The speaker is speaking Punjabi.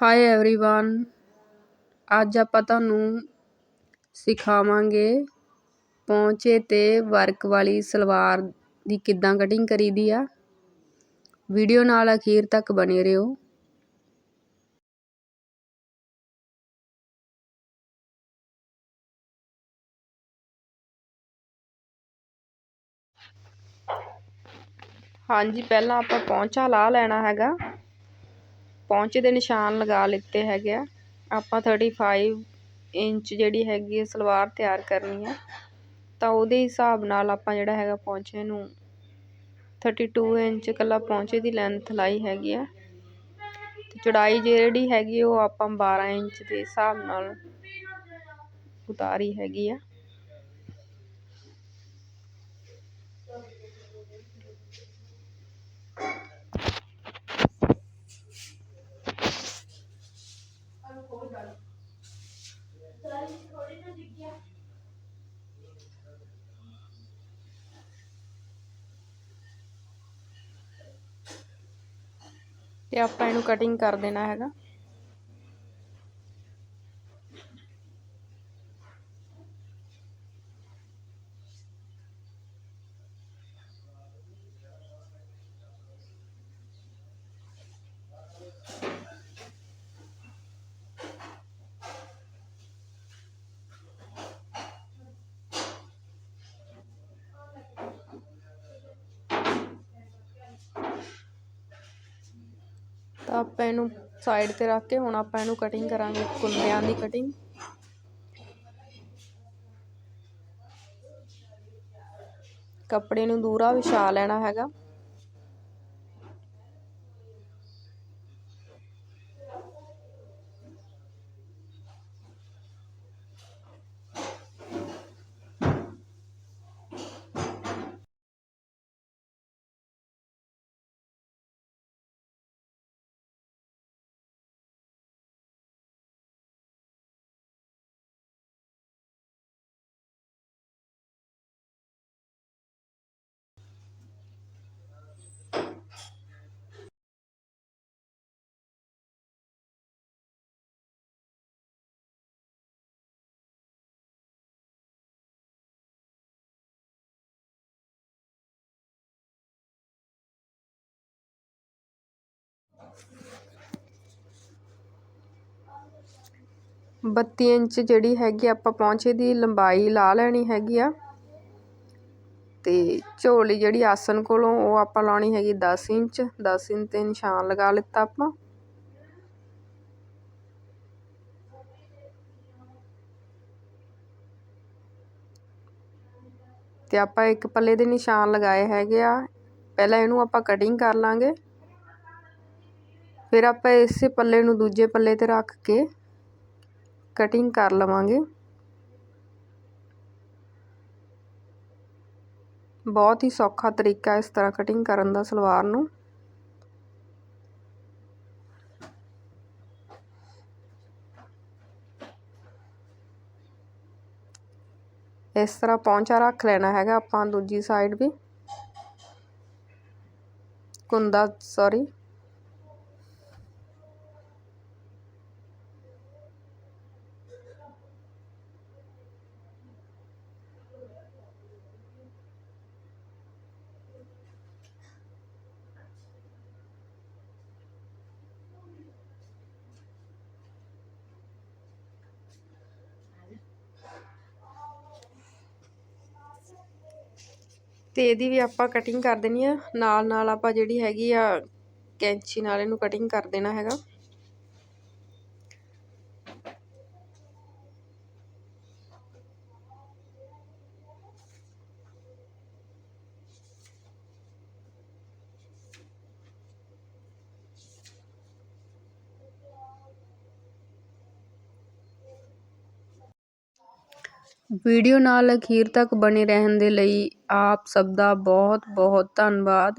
ਹਾਏ ਐਵਰੀਵਨ ਅੱਜ ਆਪਾਂ ਤੁਹਾਨੂੰ ਸਿਖਾਵਾਂਗੇ ਪੌਂਚੇ ਤੇ ਵਰਕ ਵਾਲੀ ਸਲਵਾਰ ਦੀ ਕਿੱਦਾਂ ਕਟਿੰਗ ਕਰੀਦੀ ਆ। ਵੀਡੀਓ ਨਾਲ ਅਖੀਰ ਤੱਕ ਬਣੇ ਰਹੋ। ਹਾਂਜੀ, ਪਹਿਲਾਂ ਆਪਾਂ ਪੌਂਚਾ ਲਾ ਲੈਣਾ ਹੈਗਾ। ਪੌਂਚੇ ਦੇ ਨਿਸ਼ਾਨ ਲਗਾ ਲਿੱਤੇ ਹੈਗੇ ਆ। ਆਪਾਂ 35 ਇੰਚ ਜਿਹੜੀ ਹੈਗੀ ਸਲਵਾਰ ਤਿਆਰ ਕਰਨੀ ਹੈ ਤਾਂ ਉਹਦੇ ਹਿਸਾਬ ਨਾਲ ਆਪਾਂ ਜਿਹੜਾ ਹੈਗਾ ਪਹੁੰਚੇ ਨੂੰ 32 ਇੰਚ ਇਕੱਲਾ ਪਹੁੰਚੇ ਦੀ ਲੈਂਥ ਲਾਈ ਹੈਗੀ ਆ। ਤੇ ਚੌੜਾਈ ਜਿਹੜੀ ਹੈਗੀ ਉਹ ਆਪਾਂ 12 ਇੰਚ ਦੇ ਹਿਸਾਬ ਨਾਲ ਉਤਾਰੀ ਹੈਗੀ ਆ। ਤੇ ਆਪਾਂ ਇਹਨੂੰ ਕਟਿੰਗ ਕਰ ਦੇਣਾ ਹੈਗਾ। ਤਾਂ ਆਪਾਂ ਇਹਨੂੰ ਸਾਈਡ ਤੇ ਰੱਖ ਕੇ ਹੁਣ ਆਪਾਂ ਇਹਨੂੰ ਕਟਿੰਗ ਕਰਾਂਗੇ ਕੁੰਦਿਆਂ ਦੀ ਕਟਿੰਗ ਕੱਪੜੇ ਨੂੰ ਦੂਰਾ ਵਿਛਾ ਲੈਣਾ ਹੈਗਾ। ਬੱਤੀ ਇੰਚ ਜਿਹੜੀ ਹੈਗੀ ਆਪਾਂ ਪੌਂਚੇ ਦੀ ਲੰਬਾਈ ਲਾ ਲੈਣੀ ਹੈਗੀ ਆ। ਤੇ ਝੋਲੀ ਜਿਹੜੀ ਆਸਨ ਕੋਲੋਂ ਉਹ ਆਪਾਂ ਲਾਉਣੀ ਹੈਗੀ 10 ਇੰਚ 10 ਇੰਚ ਤੇ ਨਿਸ਼ਾਨ ਲਗਾ ਲਿੱਤਾ ਆਪਾਂ। ਤੇ ਆਪਾਂ ਇੱਕ ਪੱਲੇ ਦੇ ਨਿਸ਼ਾਨ ਲਗਾਏ ਹੈਗੇ ਆ। ਪਹਿਲਾਂ ਇਹਨੂੰ ਆਪਾਂ ਕਟਿੰਗ ਕਰ ਲਾਂਗੇ। ਫਿਰ ਆਪਾਂ ਇਸੇ ਪੱਲੇ ਨੂੰ ਦੂਜੇ ਪੱਲੇ ਤੇ ਰੱਖ ਕੇ ਕਟਿੰਗ ਕਰ ਲਵਾਂਗੇ। ਬਹੁਤ ਹੀ ਸੌਖਾ ਤਰੀਕਾ ਇਸ ਤਰ੍ਹਾਂ ਕਟਿੰਗ ਕਰਨ ਦਾ ਸਲਵਾਰ ਨੂੰ। ਇਸ ਤਰ੍ਹਾਂ ਪੌਂਚਾ ਰੱਖ ਲੈਣਾ ਹੈਗਾ ਆਪਾਂ ਦੂਜੀ ਸਾਈਡ ਵੀ। ਕੁੰਦਾ ਸੌਰੀ ਤੇ ਇਹਦੀ ਵੀ ਆਪਾਂ ਕਟਿੰਗ ਕਰ ਦੇਣੀ ਆ। ਨਾਲ ਨਾਲ ਆਪਾਂ ਜਿਹੜੀ ਹੈਗੀ ਆ ਕੈਂਚੀ ਨਾਲ ਇਹਨੂੰ ਕਟਿੰਗ ਕਰ ਦੇਣਾ ਹੈਗਾ। ਵੀਡੀਓ ਨਾਲ ਅਖੀਰ ਤੱਕ ਬਣੇ ਰਹਿਣ ਦੇ ਲਈ ਆਪ ਸਭ ਦਾ ਬਹੁਤ ਬਹੁਤ ਧੰਨਵਾਦ।